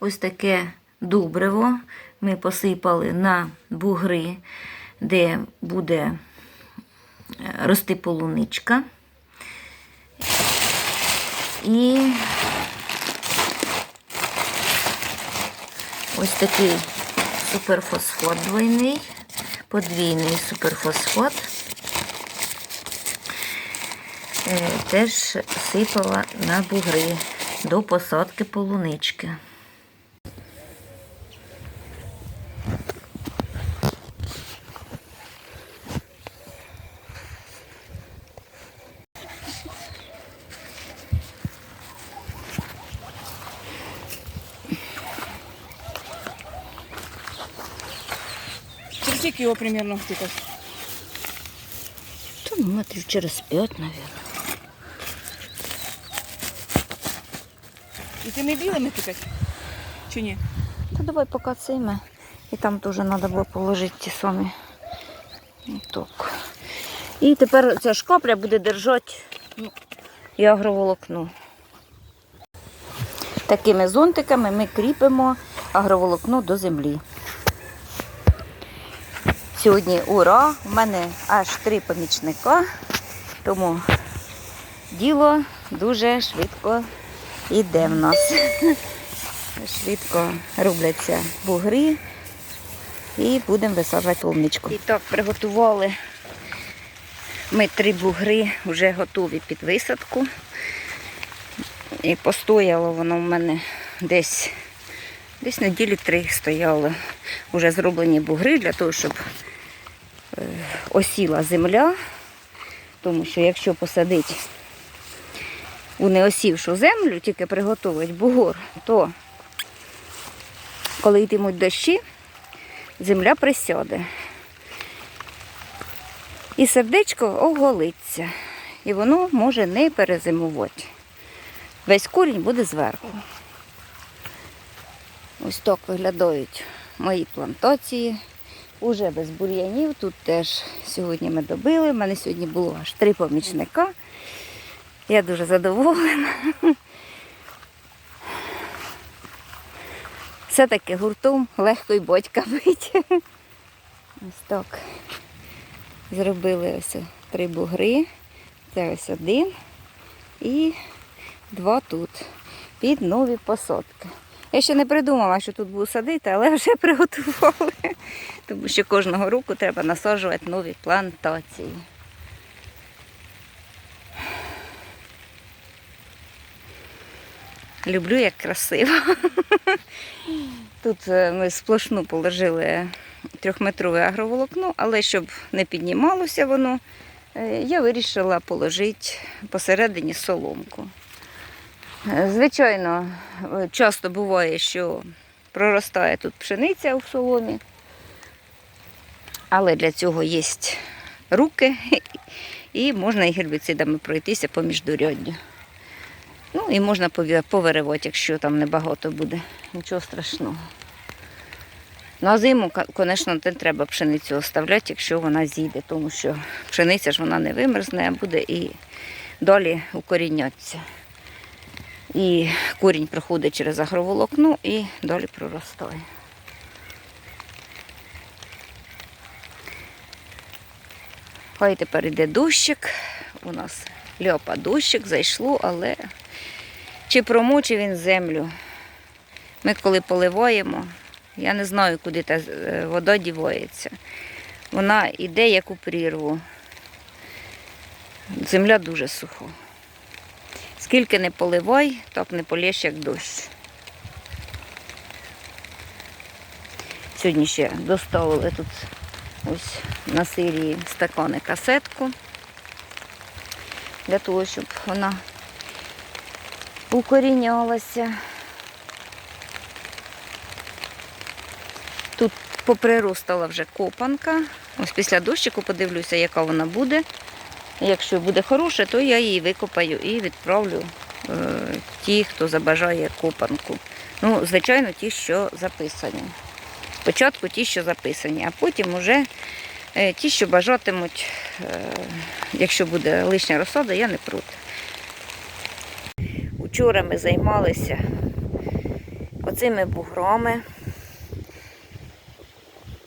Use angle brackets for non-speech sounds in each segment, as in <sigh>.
ось таке добриво. Ми посипали на бугри, де буде е, рости полуничка. І ось такий суперфосфат двойний, подвійний суперфосфат. Е, Теж сипала на бугри до посадки полунички. Скільки його примерно втикати? Та ну, метрів через п'ять, мабуть. І ти не білими тикати? Чи ні? Та давай поки цими. І там теж треба було положити ті самі. Так. І тепер ця шкапля буде держати ну, і агроволокно. Такими зонтиками ми кріпимо агроволокно до землі. Сьогодні ура! У мене аж три помічника, тому діло дуже швидко йде в нас. Швидко робляться бугри і будемо висаджувати полуничку. І так, приготували ми три бугри, вже готові під висадку. І постояло воно в мене десь, десь неділі три стояло. Вже зроблені бугри для того, щоб осіла земля. Тому що якщо посадити у неосівшу землю, тільки приготувати бугор, то коли йтимуть дощі, земля присяде. І сердечко оголиться. І воно може не перезимувати. Весь корінь буде зверху. Ось так виглядають мої плантації. Уже без бур'янів. Тут теж сьогодні ми добили. У мене сьогодні було аж три помічника. Я дуже задоволена. Все-таки гуртом легко й батька бити. Ось так. Зробили ось три бугри. Це ось один і два тут. Під нові посадки. Я ще не придумала, що тут буду садити, але вже <laughs> приготували. Тому що кожного року треба насаджувати нові плантації. Люблю, як красиво. <laughs> Тут е, ми сплошну положили трьохметрове агроволокно, але щоб не піднімалося воно, е, я вирішила положити посередині соломку. Звичайно, е, часто буває, що проростає тут пшениця у соломі, але для цього є руки <laughs> і можна і гербіцидами пройтися по міждуряддю. Ну і можна повиривати, якщо там небагато буде. Нічого страшного. На зиму, звісно, не треба пшеницю оставляти, якщо вона зійде, тому що пшениця ж вона не вимерзне, а буде і далі укорінятися. І корінь проходить через агроволокно і далі проростає. Хай тепер йде дощик. У нас ляпа дощик, зайшло, але чи промочив він землю? Ми коли поливаємо, я не знаю, куди та е, вода дівається. Вона йде як у прірву. Земля дуже суха. Скільки не поливай, так не полєш, як дощ. Сьогодні ще доставили тут ось на сирії стакани касетку для того, щоб вона укорінялася. Тут поприростала вже копанка. Ось після дощику подивлюся, яка вона буде. Якщо буде хороша, то я її викопаю і відправлю е, ті, хто забажає копанку. Ну, звичайно, ті, що записані. Спочатку ті, що записані, а потім уже е, ті, що бажатимуть, е, якщо буде лишня розсада, я не проти. Учора ми займалися оцими буграми.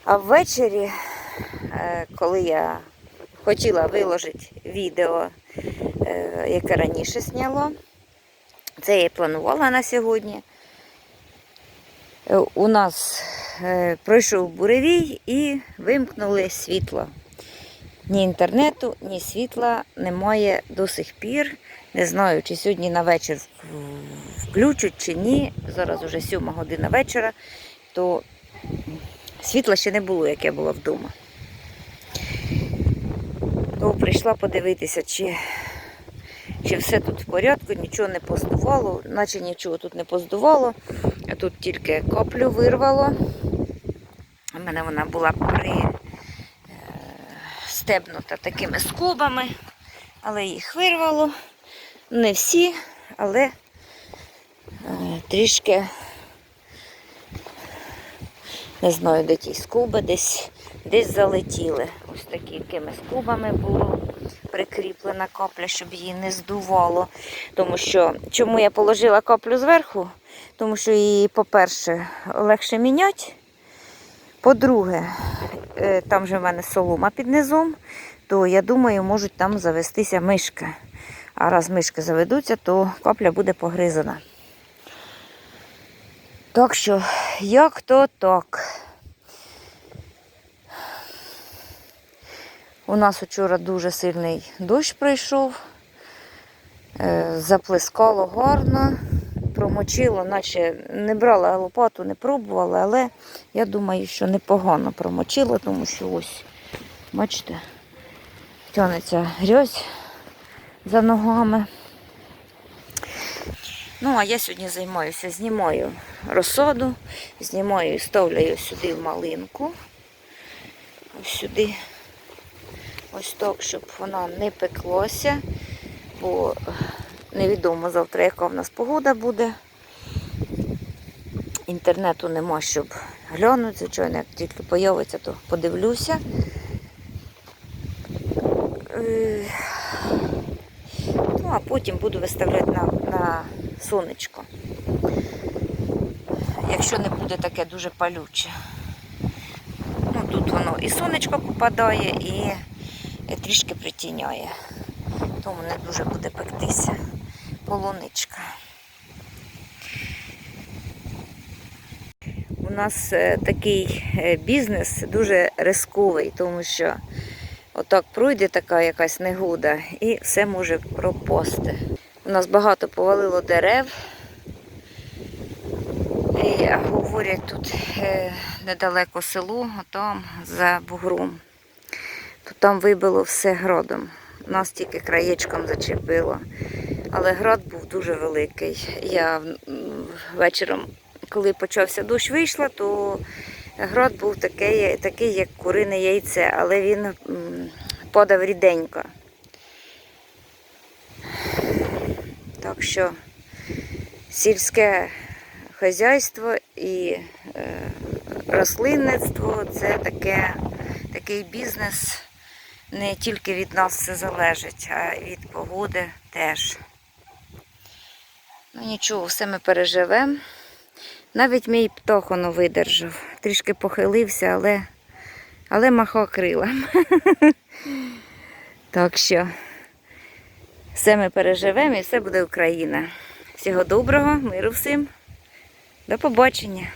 А ввечері, е, коли я хотіла виложити відео, е, яке раніше зняло, це я планувала на сьогодні. У нас е, пройшов буревій і вимкнули світло. Ні інтернету, ні світла немає до сих пір. Не знаю, чи сьогодні на вечір включать чи ні. Зараз уже 7 година вечора, то світла ще не було, яке було вдома. Прийшла подивитися, чи, чи все тут в порядку, нічого не поздувало, наче нічого тут не поздувало. Тут тільки каплю вирвало. У мене вона була при стебнута такими скобами, але їх вирвало. Не всі, але е, трішки не знаю, де ті скуби, десь, десь залетіли. Ось такими скубами було прикріплена капля, щоб її не здувало. Тому що чому я положила каплю зверху? Тому що її, по-перше, легше міняти. По-друге, е, там же в мене солома під низом, то я думаю, можуть там завестися мишки. А раз мишки заведуться, то капля буде погризана. Так що, як то так. У нас вчора дуже сильний дощ прийшов, е, заплескало гарно, промочило, наче не брала лопату, не пробувала, але я думаю, що непогано промочило, тому що ось, бачите, тянеться грязь за ногами. Ну, а я сьогодні займаюся, знімаю розсаду, знімаю і ставляю сюди в малинку. Ось сюди. Ось так, щоб вона не пеклося, бо невідомо завтра, яка в нас погода буде. Інтернету нема, щоб глянути. Звичайно, як тільки появиться, то подивлюся. Е, Ну, а потім буду виставляти на, на сонечко. Якщо не буде таке дуже палюче. Ну, тут воно і сонечко попадає, і трішки притіняє. Тому не дуже буде пектися полуничка. У нас е, такий е, бізнес дуже рисковий, тому що отак пройде така якась негода і все може пропасти. У нас багато повалило дерев. І говорять, тут е, недалеко село, там за бугром. То там вибило все градом. Нас тільки краєчком зачепило. Але град був дуже великий. Я вечором, коли почався дощ, вийшла, то град був такий, такий як курине яйце, але він м, падав ріденько. Так що сільське хазяйство і е, рослинництво це таке, такий бізнес. Не тільки від нас все залежить, а від погоди теж. Ну нічого, все ми переживемо. Навіть мій птах воно видержав. Трішки похилився, але, але махав крилом. <laughs> Так що все ми переживемо і все буде Україна. Всього доброго, миру всім. До побачення.